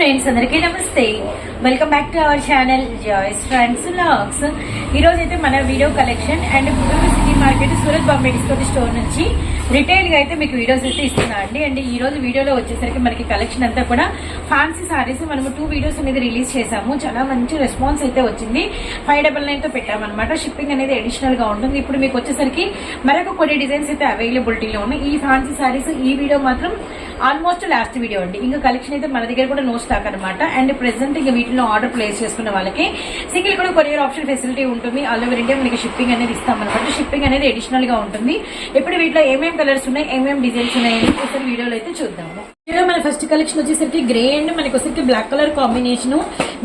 Friends అందరికీ నమస్తే. Welcome back to our channel Joy's friends logs ఈరోజు అయితే మన video collection and Puttur city market Surat Bombay discount store నుంచి రిటైల్గా అయితే మీకు వీడియోస్ అయితే ఇస్తున్నా అండి. అండ్ ఈ రోజు వీడియోలో వచ్చేసరికి మనకి కలెక్షన్ అంతా కూడా ఫ్యాన్సీ సారీస్ మనము టూ వీడియోస్ అనేది రిలీజ్ చేసాము చాలా మంచి రెస్పాన్స్ అయితే వచ్చింది. ఫైవ్ డబల్ నైన్తో పెట్టామన్నమాట. షిప్పింగ్ అనేది అడిషనల్గా ఉంటుంది. ఇప్పుడు మీకు వచ్చేసరికి మరొక కొన్ని డిజైన్స్ అయితే అవైలబిలిటీలో ఉన్నాయి. ఈ ఫ్యాన్సీ సారీస్ ఈ వీడియో మాత్రం ఆల్మోస్ట్ లాస్ట్ వీడియో అండి. ఇంకా కలెక్షన్ అయితే మన దగ్గర కూడా నో స్టాక్ అనమాట అండ్ ప్రెసెంట్ ఇంకా వీటిలో ఆర్డర్ ప్లేస్ చేసుకున్న వాళ్ళకి సింగిల్ కూడా కొరియర్ ఆప్షన్ ఫెసిలిటీ ఉంటుంది. ఆల్ ఓవర్ ఇండియా మనకి షిప్పింగ్ అనేది ఇస్తాం అనమాట షిప్పింగ్ అనేది అడిషనల్గా ఉంటుంది. ఇప్పుడు వీటిలో ఏమేమి కలర్స్ ఉన్నాయి ఏమేమి డిజైన్స్ ఉన్నాయి ఒకసారి వీడియోలో అయితే చూద్దాము. మన ఫస్ట్ కలెక్షన్ వచ్చేసరికి గ్రే అండ్ మనకి వచ్చేసరికి black colour combination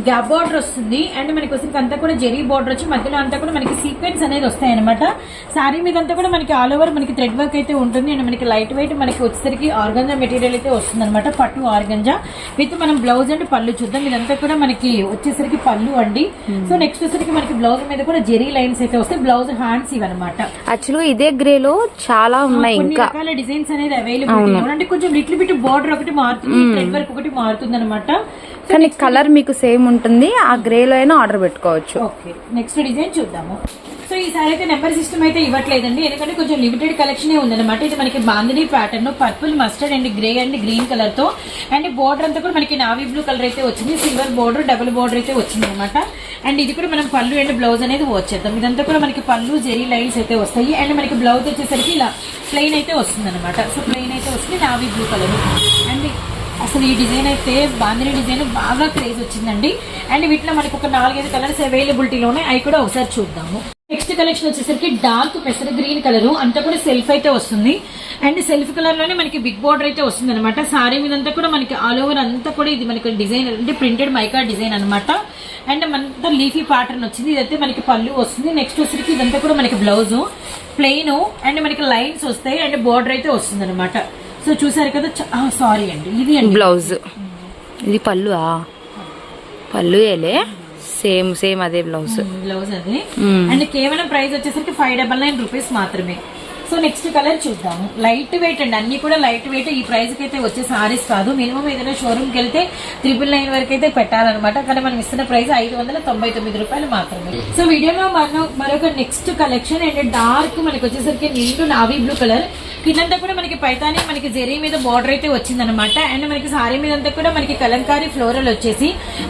gap border వస్తుంది. అండ్ మనకి వచ్చేసరికి అంతా కూడా జెరీ బార్డర్ వచ్చి మధ్యలో అంతా కూడా మనకి సీక్వెన్స్ అనేది వస్తాయి అనమాట సారీ మీద అంతా కూడా మనకి ఆల్ ఓవర్ మనకి థ్రెడ్ వర్క్ అయితే ఉంటుంది. అండ్ మనకి లైట్ వెయిట్ మనకి వచ్చేసరికి ఆర్గంజా మెటీరియల్ అయితే వస్తుంది అనమాట పట్టు ఆర్గంజా విత్ మనం బ్లౌజ్ అండ్ పళ్ళు చూద్దాం. ఇదంతా కూడా మనకి వచ్చేసరికి పళ్ళు అండి. సో నెక్స్ట్ వచ్చేసరికి మనకి బ్లౌజ్ మీద కూడా జెరీ లైన్స్ అయితే వస్తాయి. బ్లౌజ్ హ్యాండ్స్ ఇవన్నమాట. యాక్చువల్గా ఇదే గ్రేలో చాలా ఉన్నాయి ఇంకా. రకాల డిజైన్స్ అనేది అవైలబుల్ అంటే కొంచెం లిటిల్ బిట్ బార్డర్ ఒకటి మారుతుంది థ్రెడ్ వర్క్ ఒకటి మారుతుంది అనమాట కానీ కలర్ మీకు సేమ్ ఉంటుంది. ఆ గ్రేలో అయినా ఆర్డర్ పెట్టుకోవచ్చు. ఓకే నెక్స్ట్ డిజైన్ చూద్దాము. సో ఈసారి అయితే నెంబర్ సిస్టమ్ అయితే ఇవ్వట్లేదండి. ఎందుకంటే కొంచెం లిమిటెడ్ కలెక్షన్ ఉందన్నమాట. ఇది మనకి bandhani pattern purple mustard and grey and green కలర్తో. అండ్ బోర్డర్ అంతా కూడా మనకి నావీ బ్లూ కలర్ అయితే వచ్చింది. సిల్వర్ బోర్డర్ డబుల్ బోర్డర్ అయితే వచ్చింది అనమాట అండ్ ఇది కూడా మనం పళ్ళు అండ్ బ్లౌజ్ అనేది వచ్చేద్దాం ఇదంతా కూడా మనకి పళ్ళు జెరీ లైన్స్ అయితే వస్తాయి. అండ్ మనకి బ్లౌజ్ వచ్చేసరికి ఇలా ప్లెయిన్ అయితే వస్తుంది అనమాట సో ప్లెయిన్ అయితే వస్తుంది నావీ బ్లూ కలర్ అసలు ఈ డిజైన్ అయితే బాందిని డిజైన్ బాగా క్రేజ్ వచ్చిందండి. అండ్ వీటిలో మనకి ఒక నాలుగైదు కలర్స్ అవైలబిలిటీలోనే అవి కూడా ఒకసారి చూద్దాము. నెక్స్ట్ కలెక్షన్ వచ్చేసరికి డార్క్ పెసర గ్రీన్ కలర్ అంతా కూడా సెల్ఫ్ అయితే వస్తుంది. అండ్ సెల్ఫ్ కలర్లోనే మనకి బిగ్ బార్డర్ అయితే వస్తుంది అనమాట సారీ మీదంతా కూడా మనకి ఆల్ ఓవర్ అంతా కూడా ఇది మనకి డిజైన్ అంటే ప్రింటెడ్ మైకా డిజైన్ అనమాట అండ్ మనంతా లీఫీ ప్యాటర్న్ వచ్చింది. ఇదైతే మనకి పళ్ళు వస్తుంది. నెక్స్ట్ వచ్చేసరికి ఇదంతా కూడా మనకి బ్లౌజ్ ప్లెయిన్ అండ్ మనకి లైన్స్ వస్తాయి. అండ్ బార్డర్ అయితే వస్తుంది అనమాట సో చూసారు కదా సారీ అండి. ఇది అండి. బ్లౌజ్ ఇది పళ్ళు పళ్ళు ఏలే సేమ్ సేమ్ అదే బ్లౌజ్ బ్లౌజ్ అది. అండ్ కేవలం ప్రైస్ వచ్చేసరికి ఫైవ్ డబల్ నైన్ రూపీస్ మాత్రమే. సో నెక్స్ట్ కలర్ చూద్దాము. లైట్ వెయిట్ అండి. అన్ని కూడా లైట్ వెయిట్ ఈ ప్రైస్కి అయితే వచ్చే సారీస్ కాదు. మినిమం ఏదైనా షోరూమ్కి వెళ్తే త్రిపుల్ నైన్ వరకు అయితే పెట్టాలన్నమాట. కానీ మనం ఇస్తున్న ప్రైస్ ఐదు వందల తొంభై తొమ్మిది రూపాయలు మాత్రమే. సో వీడియోలో మనం మరొక నెక్స్ట్ కలెక్షన్ అండ్ డార్క్ మనకి వచ్చేసరికి నిండు నావీ బ్లూ కలర్ కిందంతా కూడా మనకి పైతాని మనకి జెరీ మీద బార్డర్ అయితే వచ్చిందనమాట అండ్ మనకి సారీ మీద అంతా కూడా మనకి కలంకారీ ఫ్లోరల్ వచ్చేసి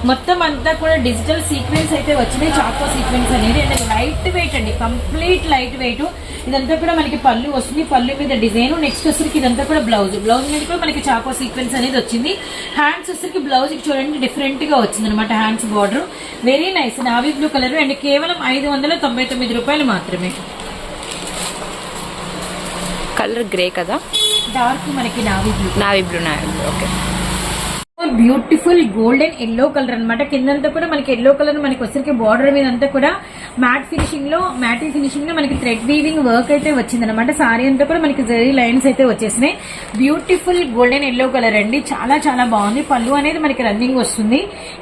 మొత్తం అంతా కూడా డిజిటల్ సీక్వెన్స్ అయితే వచ్చినాయి చాకో సీక్వెన్స్ అనేది. అండ్ లైట్ వెయిట్ అండి. కంప్లీట్ లైట్ వెయిట్ ఇదంతా కూడా మనకి పళ్ళు వస్తుంది. పళ్ళు మీద డిజైన్ నెక్స్ట్ వచ్చరికి ఇదంతా కూడా బ్లౌజ్ బ్లౌజ్ మీద కూడా మనకి చాకో సీక్వెన్స్ అనేది వచ్చింది. హ్యాండ్స్ వచ్చరికి బ్లౌజ్ చూడండి డిఫరెంట్గా వచ్చింది అనమాట hands border very nice navy blue colour and కేవలం ఐదు వందల తొంభై తొమ్మిది రూపాయలు మాత్రమే. కలర్ గ్రే కదా? డార్క్ మనకి navy blue. Navy blue navy blue okay. Beautiful golden yellow colour అనమాట కిందంతా కూడా మనకి ఎల్లో కలర్ మనకి వచ్చరికి బార్డర్ మీద అంతా కూడా మ్యాట్ ఫినిషింగ్లో మ్యాటిల్ ఫినిషింగ్లో మనకి థ్రెడ్ వీవింగ్ వర్క్ అయితే వచ్చింది అనమాట సారీ అంతా కూడా మనకి జరీ లైన్స్ అయితే వచ్చేసినాయి. బ్యూటిఫుల్ గోల్డెన్ ఎల్లో కలర్ అండి. చాలా చాలా బాగుంది. పళ్ళు అనేది మనకి రన్నింగ్ వస్తుంది.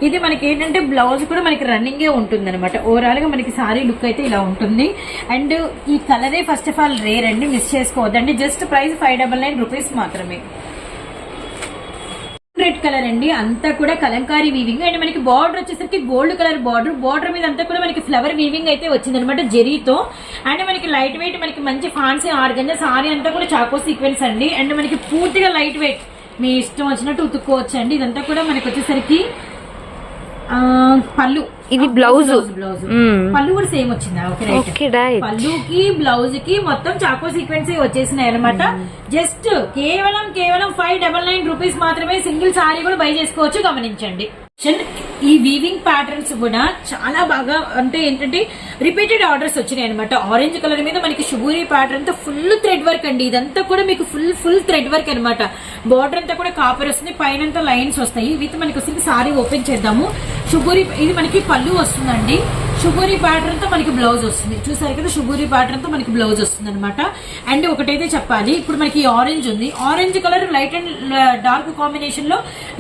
ఇది మనకి ఏంటంటే బ్లౌజ్ కూడా మనకి రన్నింగే ఉంటుంది అనమాట ఓవరాల్గా మనకి సారీ లుక్ అయితే ఇలా ఉంటుంది. అండ్ ఈ కలరే ఫస్ట్ ఆఫ్ ఆల్ రేర్ అండి. మిస్ చేసుకోవద్దండి. Just price five double nine rupees మాత్రమే. రెడ్ కలర్ అండి. అంతా కూడా కలంకారీ వీవింగ్ అండ్ మనకి బార్డర్ వచ్చేసరికి గోల్డ్ కలర్ బార్డర్ బార్డర్ మీద అంతా కూడా మనకి ఫ్లవర్ వీవింగ్ అయితే వచ్చింది అనమాట జెరీతో. అండ్ మనకి లైట్ వెయిట్ మనకి మంచి ఫాన్సీ ఆర్గంజా సారీ అంతా కూడా చాకో సీక్వెన్స్ అండి. అండ్ మనకి పూర్తిగా లైట్ వెయిట్ మీ ఇష్టం వచ్చినట్టు ఉతుక్కోవచ్చు అండి ఇదంతా కూడా మనకి వచ్చేసరికి పళ్ళు. ఇది బ్లౌజ్. బ్లౌజ్. పళ్ళు కూడా సేమ్ వచ్చిందా? పళ్ళుకి బ్లౌజ్కి మొత్తం చాకో సీక్వెన్స్ వచ్చేసినాయి అనమాట జస్ట్ కేవలం కేవలం ఫైవ్ డబల్ నైన్ రూపీస్ మాత్రమే సింగిల్ సారీ కూడా బై చేసుకోవచ్చు గమనించండి. ఈ వీవింగ్ ప్యాటర్న్స్ కూడా చాలా బాగా అంటే ఏంటంటే రిపీటెడ్ ఆర్డర్స్ వచ్చినాయి అనమాట ఆరెంజ్ కలర్ మీద మనకి షుగూరి ప్యాటర్న్తో ఫుల్ థ్రెడ్ వర్క్ అండి. ఇదంతా కూడా మీకు ఫుల్ ఫుల్ థ్రెడ్ వర్క్ అనమాట బార్డర్ అంతా కూడా కాపర్ వస్తుంది పైన లైన్స్ వస్తాయి. విత్ మనకి వస్తుంది సారీ ఓపెన్ చేద్దాము. షుగూరి ఇది మనకి పళ్ళు వస్తుందండి. షుగూరి ప్యాటర్న్తో మనకి బ్లౌజ్ వస్తుంది. చూసారు కదా షుగూరి ప్యాటర్న్తో మనకి బ్లౌజ్ వస్తుంది అనమాట అండ్ ఒకటైతే చెప్పాలి ఇప్పుడు మనకి ఆరెంజ్ ఉంది. Orange colour light and dark కాంబినేషన్లో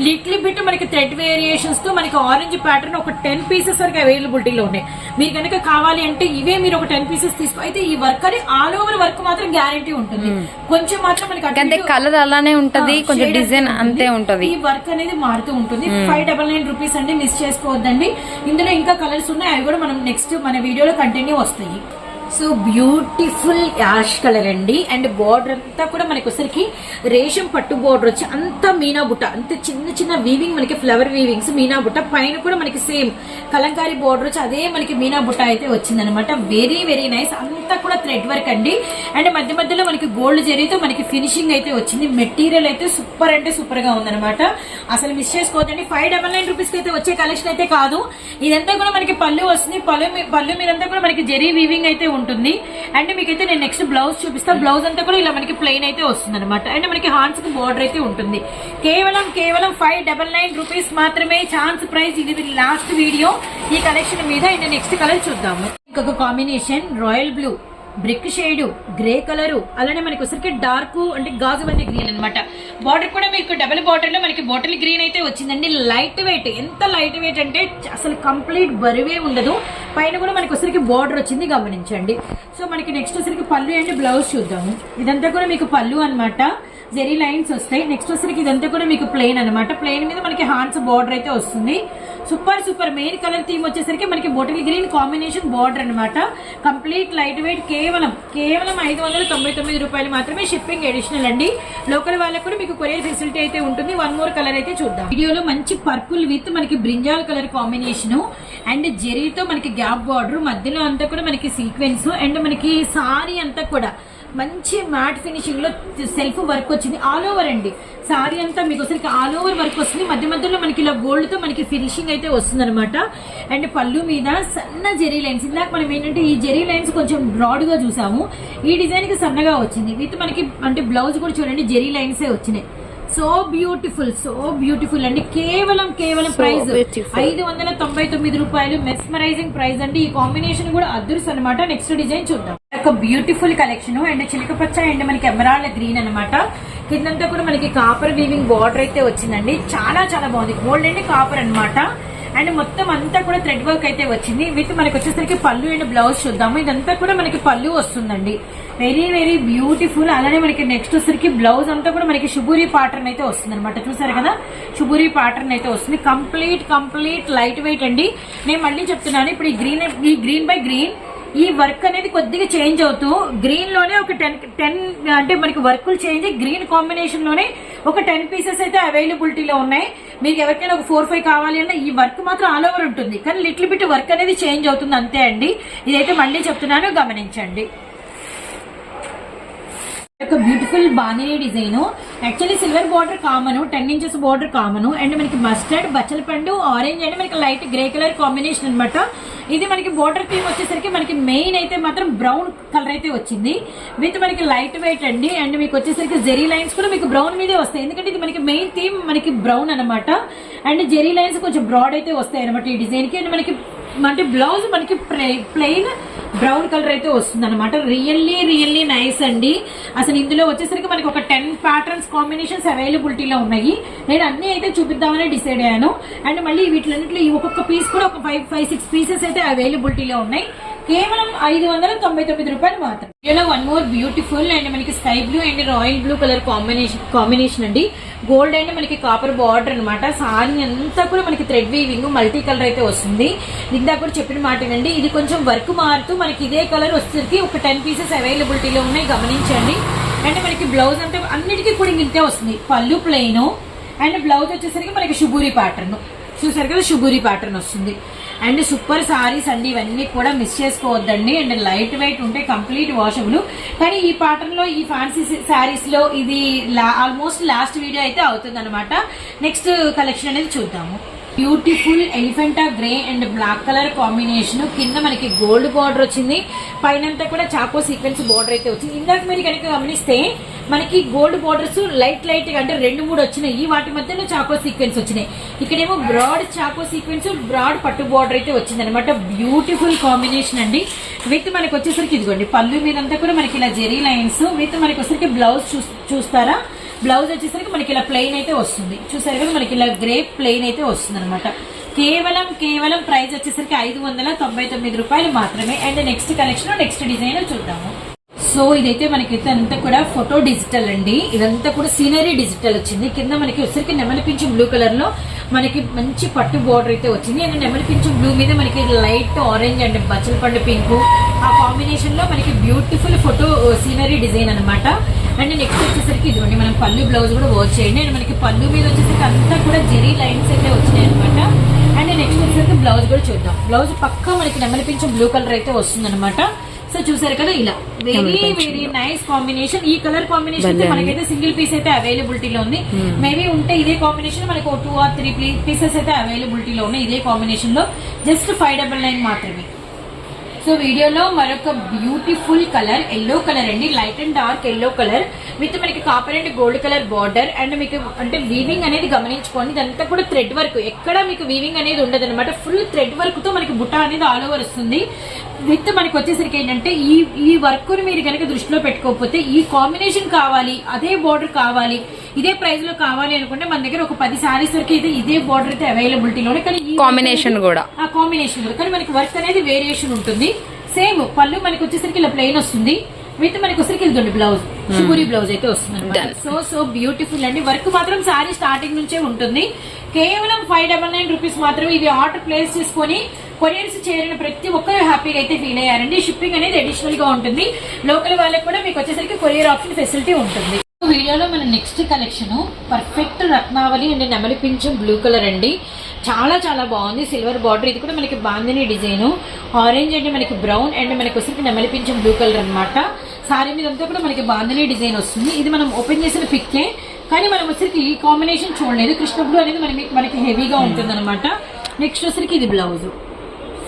లిటిల్ బిట్ మనకి థ్రెడ్ వేరియేషన్స్తో మనకి ఆరెంజ్ ప్యాటర్న్ ఒక టెన్ పీసెస్ వరకు అవైలబిలిటీలో ఉన్నాయి. మీరు కనుక కావాలి అంటే ఇవే మీరు ఒక టెన్ పీసెస్ తీసుకో అయితే ఈ వర్క్ అని ఆల్ ఓవర్ వర్క్ మాత్రం గ్యారంటీ ఉంటుంది. కొంచెం మాత్రం మనకి అటు కలర్ అలానే ఉంటది కొంచెం డిజైన్ అంతే ఉంటది. ఈ వర్క్ అనేది మారుతూ ఉంటుంది. ఫైవ్ డబల్ నైన్ రూపీస్ అండి మిస్ చేసుకోవద్దండి. ఇందులో ఇంకా కలర్స్ ఉన్నాయి అవి కూడా మనం నెక్స్ట్ మన వీడియోలో కంటిన్యూ వస్తాయి. సో బ్యూటిఫుల్ యాష్ కలర్ అండి. అండ్ బార్డర్ అంతా కూడా మనకి వచ్చరికి రేషం పట్టు బార్డర్ వచ్చి అంతా మీనా బుట్ట అంత చిన్న చిన్న వీవింగ్ మనకి ఫ్లవర్ వీవింగ్స్ మీనా బుట్ట. పైన కూడా మనకి సేమ్ కలంకారీ బార్డర్ వచ్చి అదే మనకి మీనా బుట్ట అయితే వచ్చిందనమాట. వెరీ వెరీ నైస్ అంతా కూడా థ్రెడ్ వర్క్ అండి. అండ్ మధ్య మధ్యలో మనకి గోల్డ్ జరీతో మనకి ఫినిషింగ్ అయితే వచ్చింది. మెటీరియల్ అయితే సూపర్ అంటే సూపర్గా ఉందన్నమాట అసలు మిస్ చేసుకోవద్దండి. ఫైవ్ డబల్ నైన్ రూపీస్ అయితే వచ్చే కలెక్షన్ అయితే కాదు. ఇదంతా కూడా మనకి పళ్ళు వస్తుంది. పళ్ళు పళ్ళు మీదంతా కూడా మనకి జరీ వీవింగ్ అయితే ఉంటుంది. అండ్ మీకైతే నేను నెక్స్ట్ బ్లౌజ్ చూపిస్తా బ్లౌజ్ అంతా కూడా ఇలా మనకి ప్లెయిన్ అయితే వస్తుంది అనమాట అండ్ మనకి హాన్స్కి బోర్డర్ అయితే ఉంటుంది. కేవలం కేవలం ఫైవ్ డబల్ నైన్ రూపీస్ మాత్రమే ఛాన్స్ ప్రైస్ ఇది లాస్ట్ వీడియో ఈ కలెక్షన్ మీద అండ్ నెక్స్ట్ కలర్ చూద్దాము. ఇంకొక combination royal blue brick shade grey colour అలానే మనకి వచ్చరికి డార్క్ అంటే గాజు బంది గ్రీన్ అన్నమాట. బార్డర్ కూడా మీకు డబుల్ బార్డర్లో మనకి బాటిల్ గ్రీన్ అయితే వచ్చిందండి. లైట్ వెయిట్ ఎంత లైట్ వెయిట్ అంటే అసలు కంప్లీట్ బరువే ఉండదు. పైన కూడా మనకి వచ్చరికి బార్డర్ వచ్చింది గమనించండి. సో మనకి నెక్స్ట్ వచ్చరికి పళ్ళు అండ్ బ్లౌజ్ చూద్దాము. ఇదంతా కూడా మీకు పళ్ళు అనమాట జెరీ లైన్స్ వస్తాయి. నెక్స్ట్ వచ్చరికి ఇదంతా కూడా మీకు ప్లెయిన్ అనమాట ప్లెయిన్ మీద మనకి హార్న్స్ బార్డర్ అయితే వస్తుంది. Super super main colour theme వచ్చేసరికి మనకి బొటిల్ గ్రీన్ కాంబినేషన్ బార్డర్ అనమాట కంప్లీట్ లైట్ వెయిట్ కేవలం కేవలం ఐదు వందల తొంభై తొమ్మిది రూపాయలు మాత్రమే షిప్పింగ్ అడిషనల్ అండి. లోకల్ వాళ్ళకు కూడా మీకు కొరియర్ ఫెసిలిటీ అయితే ఉంటుంది. వన్ మోర్ కలర్ అయితే చూద్దాం. వీడియోలో మంచి పర్పుల్ విత్ మనకి బ్రింజాల్ కలర్ కాంబినేషన్ అండ్ జెరీతో మనకి గ్యాప్ బార్డర్. మధ్యలో అంతా కూడా మనకి సీక్వెన్స్ అండ్ మనకి సారీ అంతా కూడా. మంచి మ్యాట్ ఫినిషింగ్లో సెల్ఫ్ వర్క్ వచ్చింది. ఆల్ ఓవర్ అండి. సారీ అంతా మీకు అసలు ఆల్ ఓవర్ వర్క్ వస్తుంది. మధ్య మధ్యలో మనకి ఇలా గోల్డ్తో మనకి ఫినిషింగ్ అయితే వస్తుంది అనమాట అండ్ పళ్ళు మీద సన్న జెరీ లైన్స్ ఇందాక మనం ఏంటంటే ఈ జెరీ లైన్స్ కొంచెం బ్రాడ్గా చూసాము. ఈ డిజైన్కి సన్నగా వచ్చింది. విత్ మనకి అంటే బ్లౌజ్ కూడా చూడండి జెరీ లైన్స్ వచ్చినాయి. సో బ్యూటిఫుల్ సో బ్యూటిఫుల్ అండి. కేవలం కేవలం ప్రైస్. ఐదు వందల తొంభై తొమ్మిది రూపాయలు. మెస్మరైజింగ్ ప్రైస్ అండి. ఈ కాంబినేషన్ కూడా అదృస్ అనమాట నెక్స్ట్ డిజైన్ చూద్దాం. ఒక బ్యూటిఫుల్ కలెక్షన్ అండ్ చిలక పచ్చ అండ్ మనకి ఎమరాల్డ్ గ్రీన్ అనమాట కిందంతా కూడా మనకి కాపర్ వీవింగ్ బార్డర్ అయితే వచ్చిందండి. చాలా చాలా బాగుంది. గోల్డ్ అండ్ కాపర్ అనమాట అండ్ మొత్తం అంతా కూడా థ్రెడ్ వర్క్ అయితే వచ్చింది. విత్ మనకి వచ్చేసరికి పళ్ళు అండ్ బ్లౌజ్ చూద్దాము. ఇదంతా కూడా మనకి పళ్ళు వస్తుందండి. వెరీ వెరీ బ్యూటిఫుల్ అలానే మనకి నెక్స్ట్ వచ్చేసరికి బ్లౌజ్ అంతా కూడా మనకి షుబూరి ప్యాటర్న్ అయితే వస్తుంది అనమాట చూసారు కదా? షుబూరి ప్యాటర్న్ అయితే వస్తుంది. కంప్లీట్ కంప్లీట్ లైట్ వెయిట్ అండి. నేను మళ్ళీ చెప్తున్నాను. ఇప్పుడు ఈ గ్రీన్ ఈ గ్రీన్ బై గ్రీన్ ఈ వర్క్ అనేది కొద్దిగా చేంజ్ అవుతూ గ్రీన్లోనే ఒక టెన్ టెన్ అంటే మనకి వర్కులు చేంజ్ గ్రీన్ కాంబినేషన్లోనే ఒక టెన్ పీసెస్ అయితే అవైలబిలిటీలో ఉన్నాయి. మీకు ఎవరికైనా ఒక ఫోర్ ఫైవ్ కావాలి అన్న ఈ వర్క్ మాత్రం ఆల్ ఓవర్ ఉంటుంది. కానీ లిటిల్ బిట్ వర్క్ అనేది చేంజ్ అవుతుంది అంతే అండి. ఇదైతే మళ్ళీ చెప్తున్నాను గమనించండి. ఒక బ్యూటిఫుల్ బానే design. Actually silver border common ten inches border common and మనకి మస్టర్డ్ బచ్చల పండు ఆరెంజ్ అండ్ మనకి లైట్ గ్రే కలర్ కాంబినేషన్ అనమాట ఇది మనకి బార్డర్ థీమ్ వచ్చేసరికి మనకి మెయిన్ అయితే మాత్రం బ్రౌన్ కలర్ అయితే వచ్చింది. విత్ మనకి లైట్ వెయిట్ అండి అండ్ మీకు వచ్చేసరికి జెరీ లైన్స్ కూడా మీకు బ్రౌన్ మీదే వస్తాయి. ఎందుకంటే ఇది మనకి మెయిన్ థీమ్ మనకి బ్రౌన్ అనమాట అండ్ జెరీ లైన్స్ కొంచెం బ్రాడ్ అయితే వస్తాయి అనమాట ఈ డిజైన్కి అండ్ మనకి అంటే బ్లౌజ్ మనకి ప్లెయిన్ బ్రౌన్ కలర్ అయితే వస్తుంది అనమాట రియల్లీ రియల్లీ నైస్ అండి. అసలు ఇందులో వచ్చేసరికి మనకి ఒక టెన్ ప్యాటర్న్స్ కాంబినేషన్స్ అవైలబిలిటీలో ఉన్నాయి. నేను అన్ని అయితే చూపిద్దామని డిసైడ్ అయ్యాను. అండ్ మళ్ళీ వీటిలన్నింటిలో ఈ ఒక్కొక్క పీస్ కూడా ఒక ఫైవ్ ఫైవ్ సిక్స్ పీసెస్ అయితే అవైలబిలిటీలో ఉన్నాయి. కేవలం ఐదు వందల తొంభై తొమ్మిది రూపాయలు మాత్రం ఇలా వన్ మోర్ బ్యూటిఫుల్ అండ్ మనకి sky blue and royal blue colour combination combination అండి. గోల్డ్ అండ్ మనకి కాపర్ బార్డర్ అనమాట సారీ అంతా కూడా మనకి థ్రెడ్ వీవింగ్ మల్టీ కలర్ అయితే వస్తుంది. ఇందాక కూడా చెప్పిన మాట ఏంటండి ఇది కొంచెం వర్క్ మారుతూ మనకి ఇదే కలర్ వచ్చేసరికి ఒక టెన్ పీసెస్ అవైలబిలిటీలో ఉన్నాయి గమనించండి. అండ్ మనకి బ్లౌజ్ అంటే అన్నిటికీ కూడా ఇంతే వస్తుంది. పళ్ళు ప్లెయిన్ అండ్ బ్లౌజ్ వచ్చేసరికి మనకి షుబూరి ప్యాటర్న్ చూసారు కదా షుబూరి ప్యాటర్న్ వస్తుంది. అండ్ సూపర్ సారీస్ అండి ఇవన్నీ కూడా మిస్ చేసుకోవద్దండి. అండ్ లైట్ వెయిట్ ఉంటే కంప్లీట్ వాషబుల్ కానీ ఈ ప్యాటర్న్లో ఈ ఫ్యాన్సీ శారీస్లో ఇది ఆల్మోస్ట్ లాస్ట్ వీడియో అయితే అవుతుంది నెక్స్ట్ కలెక్షన్ అనేది చూద్దాము. Beautiful Elephanta grey and black colour combination కింద మనకి గోల్డ్ బార్డర్ వచ్చింది. పైన అంతా కూడా చాకో సీక్వెన్స్ బార్డర్ అయితే వచ్చింది. ఇందాక మీరు కనుక గమనిస్తే మనకి గోల్డ్ బార్డర్స్ లైట్ లైట్ అంటే రెండు మూడు వచ్చినాయి. ఈ వాటి మధ్యలో చాకో సీక్వెన్స్ వచ్చినాయి. ఇక్కడేమో బ్రాడ్ చాకో సీక్వెన్స్ బ్రాడ్ పట్టు బార్డర్ అయితే వచ్చింది అనమాట బ్యూటిఫుల్ కాంబినేషన్ అండి. విత్ మనకి వచ్చేసరికి ఇదిగోండి పళ్ళు మీదంతా కూడా మనకి ఇలా జెరీ లైన్స్ విత్ మనకి వచ్చేసరికి బ్లౌజ్ చూస్తారా? బ్లౌజ్ వచ్చేసరికి మనకి ఇలా ప్లెయిన్ అయితే వస్తుంది. చూసారు కదా మనకి ఇలా గ్రే ప్లెయిన్ అయితే వస్తుంది అనమాట కేవలం కేవలం ప్రైస్ వచ్చేసరికి ఐదు వందల తొంభై తొమ్మిది రూపాయలు మాత్రమే. And next collection next design చూద్దాము. సో ఇదైతే మనకి అంతా కూడా ఫోటో డిజిటల్ అండి. ఇదంతా కూడా సీనరీ డిజిటల్ వచ్చింది. కింద మనకి వచ్చరికి నెమలిపించి బ్లూ కలర్లో మనకి మంచి పట్టు బార్డర్ అయితే వచ్చింది. అండ్ నెమలిపించి బ్లూ మీద మనకి లైట్ ఆరెంజ్ అండ్ బచ్చల పండు పింక్ ఆ కాంబినేషన్లో మనకి బ్యూటిఫుల్ ఫోటో సీనరీ డిజైన్ అనమాట అండ్ నెక్స్ట్ వచ్చేసరికి ఇదిగోండి మనం పళ్ళు బ్లౌజ్ కూడా వర్క్ చేయండి. అండ్ మనకి పళ్ళు మీద వచ్చేసరికి అంతా కూడా జెరీ లైన్స్ అయితే వచ్చినాయి అనమాట అండ్ నెక్స్ట్ వచ్చేసరికి బ్లౌజ్ కూడా చూద్దాం. బ్లౌజ్ పక్కా మనకి నెమలిపించు బ్లూ కలర్ అయితే వస్తుంది సో చూసారు కదా ఇలా. వెరీ వెరీ నైస్ కాంబినేషన్ ఈ కలర్ కాంబినేషన్ మనకైతే సింగిల్ పీస్ అయితే అవైలబిలిటీలో ఉంది. మేబీ ఉంటే ఇదే కాంబినేషన్ మనకు టూ ఆర్ త్రీ పీసెస్ అయితే అవైలబిలిటీలో ఉన్నాయి ఇదే కాంబినేషన్లో. జస్ట్ ఫైవ్ డబల్ నైన్ మాత్రమే. సో వీడియోలో మరొక బ్యూటిఫుల్ కలర్ ఎల్లో కలర్ అండి. Light and dark yellow colour with మనకి copper and gold colour border and మీకు అంటే వీవింగ్ అనేది గమనించుకోండి. ఇదంతా కూడా థ్రెడ్ వర్క్ ఎక్కడ మీకు వీవింగ్ అనేది ఉండదు అనమాట ఫుల్ థ్రెడ్ వర్క్తో మనకి బుట్ట అనేది ఆల్ ఓవర్ వస్తుంది. విత్ మనకి వచ్చేసరికి ఏంటంటే ఈ ఈ వర్క్ని మీరు కనుక దృష్టిలో పెట్టుకోకపోతే ఈ కాంబినేషన్ కావాలి అదే బార్డర్ కావాలి ఇదే ప్రైస్లో కావాలి అనుకుంటే మన దగ్గర ఒక పది సారీస్ వరకు అయితే ఇదే బార్డర్ అయితే అవైలబిలిటీలోనే కానీ ఈ కాంబినేషన్ కూడా. ఆ కాంబినేషన్ కూడా. కానీ మనకి వర్క్ అనేది వేరియేషన్ ఉంటుంది. సేమ్ పళ్ళు మనకి వచ్చేసరికి ఇలా ప్లెయిన్ వస్తుంది. విత్ మనకి వచ్చేసరికి ఇదిగోండి బ్లౌజ్ షుగూరి బ్లౌజ్ అయితే వస్తుంది. సో సో బ్యూటిఫుల్ అండి. వర్క్ మాత్రం సారీ స్టార్టింగ్ నుంచే ఉంటుంది. కేవలం ఫైవ్ డబల్ నైన్ రూపీస్ మాత్రమే ఇది ఆర్డర్ ప్లేస్ చేసుకొని కొరియర్స్ చేరిన ప్రతి ఒక్కరు హ్యాపీగా అయితే ఫీల్ అయ్యారండి. షిప్పింగ్ అనేది అడిషనల్గా ఉంటుంది. లోకల్ వాళ్ళకి కూడా మీకు వచ్చేసరికి కొరియర్ ఆప్షన్ ఫెసిలిటీ ఉంటుంది. వీడియోలో మన next collection perfect Ratnavali and నెమలి పింఛం బ్లూ కలర్ అండి. చాలా చాలా బాగుంది. సిల్వర్ బార్డర్ ఇది కూడా మనకి బాందిని డిజైన్. ఆరెంజ్ అంటే మనకి బ్రౌన్ అండ్ మనకి వచ్చేసరికి నెమలి పింఛం బ్లూ కలర్ అనమాట సారీ మీద అంతా కూడా మనకి బాందిని డిజైన్ వస్తుంది. ఇది మనం ఓపెన్ చేసిన పిక్కే. కానీ మనం వచ్చరికి ఈ కాంబినేషన్ చూడలేదు. కృష్ణ బ్లూ అనేది మనకి మనకి హెవీగా ఉంటుంది నెక్స్ట్ వచ్చరికి ఇది బ్లౌజ్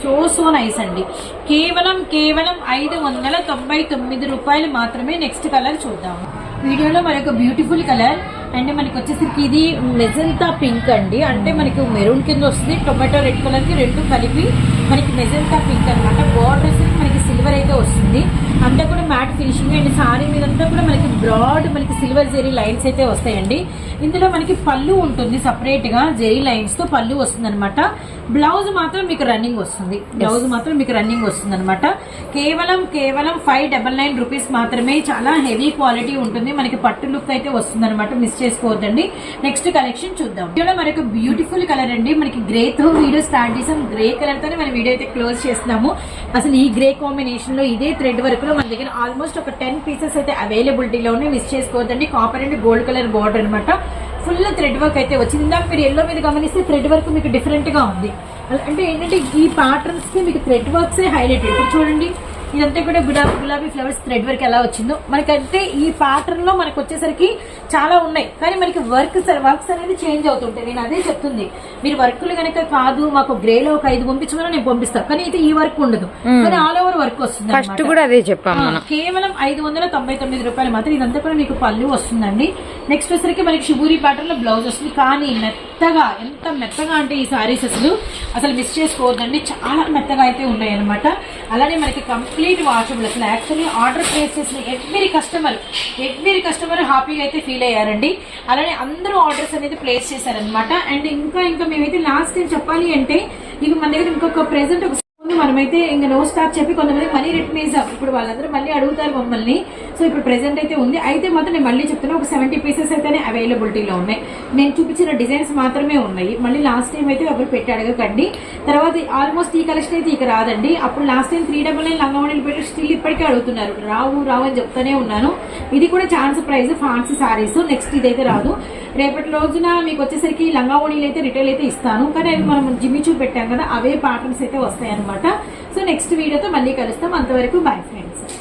సో సో నైస్ అండి. కేవలం కేవలం ఐదు వందల తొంభై తొమ్మిది రూపాయలు మాత్రమే నెక్స్ట్ కలర్ చూద్దాము. వీడియోలో మరొక బ్యూటిఫుల్ కలర్ అండ్ మనకి వచ్చేసరికి ఇది మెజంతా పింక్ అండి. అంటే మనకి మెరూన్ కింద వస్తుంది టొమాటో రెడ్ కలర్కి రెండు కలిపి మనకి మెజంతా పింక్ అనమాట బార్డర్ మనకి సిల్వర్ అయితే వస్తుంది. అంతా కూడా మ్యాట్ ఫినిషింగ్ అండ్ సారీ మీదంతా కూడా మనకి బ్రాడ్ మనకి సిల్వర్ జెరీ లైన్స్ అయితే వస్తాయండి. ఇందులో మనకి పళ్ళు ఉంటుంది సపరేట్గా జెరీ లైన్స్తో పళ్ళు వస్తుంది అనమాట బ్లౌజ్ మాత్రం మీకు రన్నింగ్ వస్తుంది. బ్లౌజ్ మాత్రం మీకు రన్నింగ్ వస్తుంది అనమాట కేవలం కేవలం ఫైవ్ డబల్ నైన్ రూపీస్ మాత్రమే చాలా హెవీ క్వాలిటీ ఉంటుంది. మనకి పట్టు లుక్ అయితే వస్తుంది అనమాట మిస్ చేసుకోవద్దండి. నెక్స్ట్ కలెక్షన్ చూద్దాం. ఇక్కడ మనకి బ్యూటిఫుల్ కలర్ అండి. మనకి గ్రే తో వీడియో స్టార్ట్ చేసాం. గ్రే కలర్ తోనే మన వీడియో అయితే క్లోజ్ చేస్తున్నాము. అసలు ఈ గ్రే కాంబినేషన్లో ఇదే థ్రెడ్ వర్క్లో మన దగ్గర ఆల్మోస్ట్ ఒక టెన్ పీసెస్ అయితే అవైలబిలిటీలో ఉన్నాయి. మిస్ చేసుకోవద్దండి. Copper and gold colour border అనమాట ఫుల్ థ్రెడ్ వర్క్ అయితే వచ్చింది. ఇందాక మీరు ఎల్లో మీద గమనిస్తే థ్రెడ్ వర్క్ మీకు డిఫరెంట్గా ఉంది. అంటే ఏంటంటే ఈ ప్యాటర్న్స్కి మీకు థ్రెడ్ వర్క్స్ హైలైట్ ఇప్పుడు చూడండి. ఇదంతా కూడా గులాబీ గులాబీ ఫ్లవర్స్ థ్రెడ్ వర్క్ ఎలా వచ్చిందో. మనకంటే ఈ ప్యాటర్న్లో మనకు వచ్చేసరికి చాలా ఉన్నాయి. కానీ మనకి వర్క్ వర్క్స్ అనేది చేంజ్ అవుతుంటాయి. నేను అదే చెప్తుంది. మీరు వర్క్లు కనుక కాదు మాకు గ్రే లో ఒక ఐదు పంపించమని నేను పంపిస్తాను కానీ అయితే ఈ వర్క్ ఉండదు. కానీ ఆల్ ఓవర్ వర్క్ వస్తుంది ఫస్ట్. కూడా అదే చెప్పాం ఆ, మనం కేవలం ఐదు వందల తొంభై తొమ్మిది రూపాయలు మాత్రం ఇదంతా కూడా మీకు పళ్ళు వస్తుందండి. నెక్స్ట్ వచ్చరికి మనకి షిబూరి ప్యాటర్న్లో బ్లౌజ్ వస్తుంది. కానీ మెత్తగా ఎంత మెత్తగా అంటే ఈ సారీస్ అసలు? అసలు మిస్ చేసుకోవద్దండి. చాలా మెత్తగా అయితే ఉన్నాయి అనమాట అలానే మనకి కంప్లీట్ వాషబుల్ అసలు యాక్చువల్లీ ఆర్డర్ ప్లేస్ చేసిన ఎవ్రీ కస్టమర్ ఎవ్రీ కస్టమర్ హ్యాపీగా అయితే ఫీల్ అయ్యారండి. అలానే అందరూ ఆర్డర్స్ అనేది ప్లేస్ చేశారనమాట అండ్ ఇంకా ఇంకా మేమైతే లాస్ట్ టైం చెప్పాలి అంటే ఇక మన దగ్గర ఇంకొక ప్రెసెంట్ ఒక ముందు మనమైతే ఇంకా నో స్టాప్ చెప్పి కొంతమంది మనీ రిటర్న్ ఇస్తాం ఇప్పుడు వాళ్ళందరూ మళ్ళీ అడుగుతారు మమ్మల్ని. సో ఇప్పుడు ప్రెసెంట్ అయితే ఉంది. అయితే మాత్రం నేను మళ్ళీ చెప్తున్నా ఒక సెవెంటీ పీసెస్ అయితేనే అవైలబిలిటీలో ఉన్నాయి. నేను చూపించిన డిజైన్స్ మాత్రమే ఉన్నాయి. మళ్ళీ లాస్ట్ టైం అయితే ఎవరు పెట్టి అడగకండి. తర్వాత ఆల్మోస్ట్ ఈ కలెక్షన్ అయితే ఇక రాదండి. అప్పుడు last time three double nine లంగావణిలు పెట్టి స్టిల్ ఇప్పటికే అడుగుతున్నారు. రావు రావు అని చెప్తానే ఉన్నాను. ఇది కూడా chance price fancy saris next ఇదైతే రాదు. రేపటి రోజున మీకు వచ్చేసరికి లంగావణిలు అయితే రిటైల్ అయితే ఇస్తాను. కానీ అవి మనం జిమ్మి చూ పెట్టాం కదా అవే ప్యాటర్న్స్ అయితే వస్తాయి అనమాట సో నెక్స్ట్ వీడియోతో మళ్ళీ కలుస్తాం. అంతవరకు బై ఫ్రెండ్స్